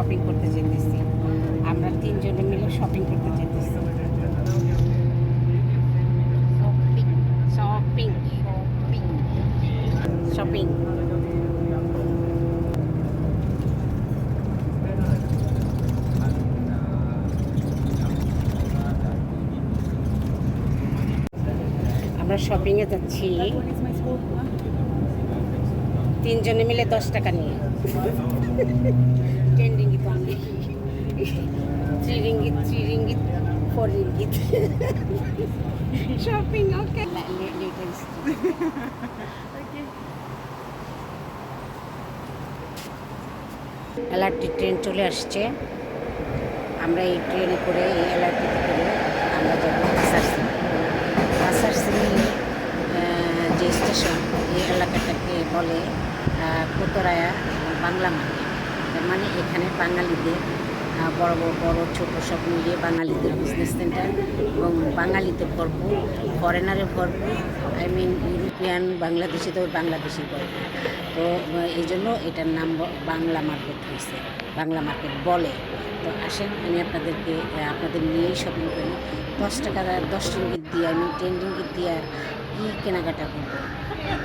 Shopping করতে যেতেছি। আমরা তিনজনে মিলে শপিং করতে যেতেছি। শপিং শপিং শপিং শপিং আমরা শপিংয়ে যাচ্ছি। তিনজনে মিলে দশ টাকা নিয়ে ten ringgit only three ringgit three ringgit four ringgit shopping okay LRT train চলে আসছে। আমরা এই ট্রেনে করে এই এলআরটিতে করে আমরা যাব আসারসি আসারসি যে স্টেশন এই এলাকাটাকে বলে কোতরায়া বাংলা তার মানে এখানে বাঙালিদের বড় বড় বড়, ছোট সব মিলিয়ে বাঙালিদের বিজনেস সেন্টার এবং বাঙালিতে ভরপুর ফরেনারে ভরপুর আই মিন ইউরোপিয়ান বাংলাদেশি তো বাংলাদেশি ভরপুর তো এই জন্য এটার নাম বাংলা মার্কেট হয়েছে বাংলা মার্কেট বলে। তো আসেন, আমি আপনাদেরকে আপনাদের নিয়েই শপিং করি। দশ টাকা, দশ রিঙ্গিত দিয়ে আমি টেন রিঙ্গিত দিয়ে আর কী কেনাকাটা করব?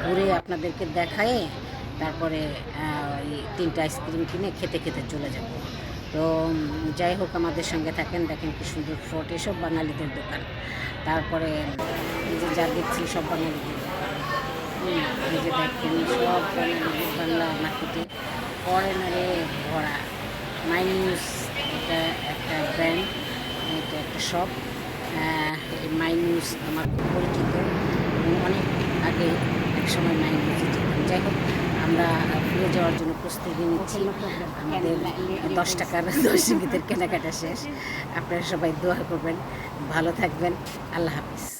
ঘুরে আপনাদেরকে দেখায়, তারপরে ওই তিনটা আইসক্রিম কিনে খেতে খেতে চলে যাব। তো যাই হোক, আমাদের সঙ্গে থাকেন। দেখেন কি সুন্দর ফোর্ট এসব বাঙালিদের দোকান। তারপরে যে যা দেখছি, সব বাঙালিদের যে দেখেন, সব বাঙালিদের বাংলা মার্কেটে ফরেনারে ভরা। মাই নিউজ এটা একটা ব্র্যান্ড এটা একটা শপ এই মাইনিউজ আমার খুব পরিচিত। অনেক আগে এক সময় মাই যেতাম। যাই হোক আমরা ফিরে যাওয়ার জন্য প্রস্তুতি নিচ্ছি। আমাদের দশ টাকার দশ কেনাকাটা শেষ। আপনারা সবাই দোয়া করবেন। ভালো থাকবেন। আল্লাহ হাফিজ।